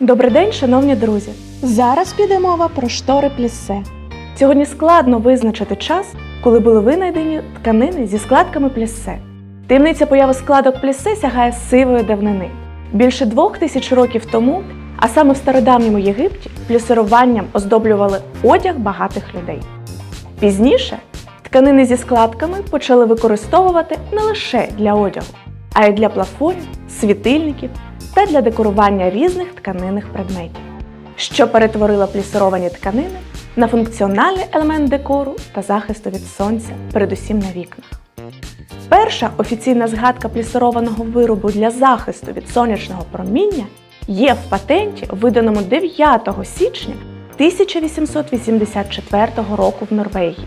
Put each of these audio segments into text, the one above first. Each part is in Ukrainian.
Добрий день, шановні друзі! Зараз піде мова про штори плісе. Сьогодні складно визначити час, коли були винайдені тканини зі складками плісе. Таємниця появи складок плісе сягає сивої давнини. Більше двох тисяч років тому, а саме в стародавньому Єгипті, плюсируванням оздоблювали одяг багатих людей. Пізніше тканини зі складками почали використовувати не лише для одягу, а й для плафонів, світильників та для декорування різних тканинних предметів, що перетворило плісировані тканини на функціональний елемент декору та захисту від сонця, передусім на вікнах. Перша офіційна згадка плісированого виробу для захисту від сонячного проміння є в патенті, виданому 9 січня 1884 року в Норвегії.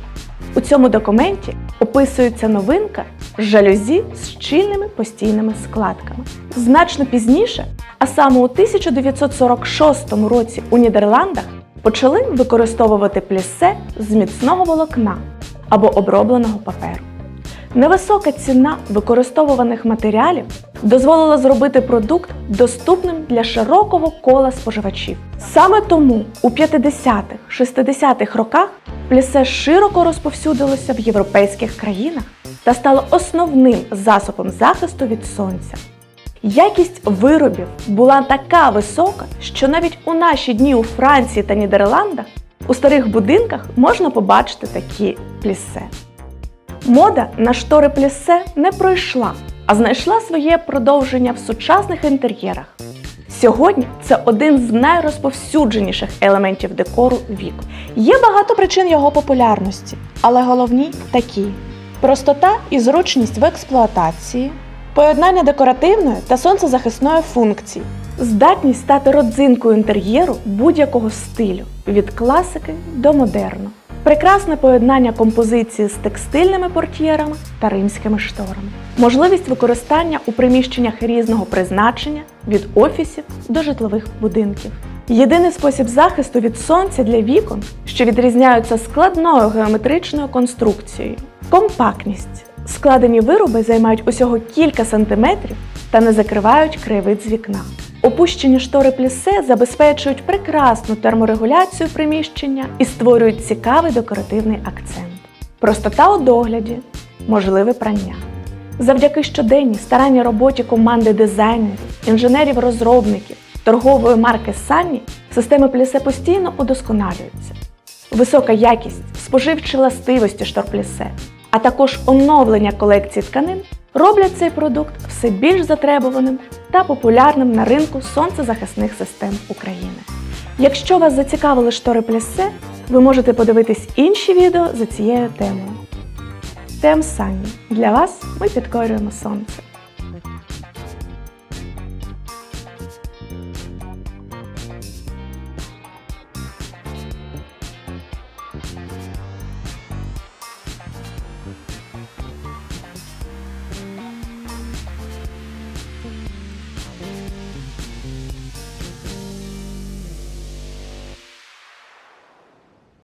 У цьому документі описується новинка жалюзі з щільними постійними складками. Значно пізніше, а саме у 1946 році у Нідерландах почали використовувати плісе з міцного волокна або обробленого паперу. Невисока ціна використовуваних матеріалів дозволила зробити продукт доступним для широкого кола споживачів. Саме тому у 50-х, 60-х роках плісе широко розповсюдилося в європейських країнах та стало основним засобом захисту від сонця. Якість виробів була така висока, що навіть у наші дні у Франції та Нідерландах у старих будинках можна побачити такі плісе. Мода на штори плісе не пройшла, а знайшла своє продовження в сучасних інтер'єрах. Сьогодні це один з найрозповсюдженіших елементів декору віку. Є багато причин його популярності, але головні такі: простота і зручність в експлуатації, поєднання декоративної та сонцезахисної функцій, Здатність стати родзинкою інтер'єру будь-якого стилю від класики до модерну. Прекрасне поєднання композиції з текстильними портьєрами та римськими шторами. Можливість використання у приміщеннях різного призначення від офісів до житлових будинків. Єдиний спосіб захисту від сонця для вікон, що відрізняються складною геометричною конструкцією. Компактність. Складені вироби займають усього кілька сантиметрів та не закривають краєвид з вікна. Опущені штори плісе забезпечують прекрасну терморегуляцію приміщення і створюють цікавий декоративний акцент. Простота у догляді, можливе прання. Завдяки щоденній старанній роботі команди дизайнерів, інженерів-розробників, торгової марки Санні системи плісе постійно удосконалюються. Висока якість, споживчі властивості штор плісе, а також оновлення колекції тканин роблять цей продукт все більш затребуваним та популярним на ринку сонцезахисних систем України. Якщо вас зацікавили штори плісе, ви можете подивитись інші відео за цією темою. Тем самі Для вас ми підкорюємо сонце.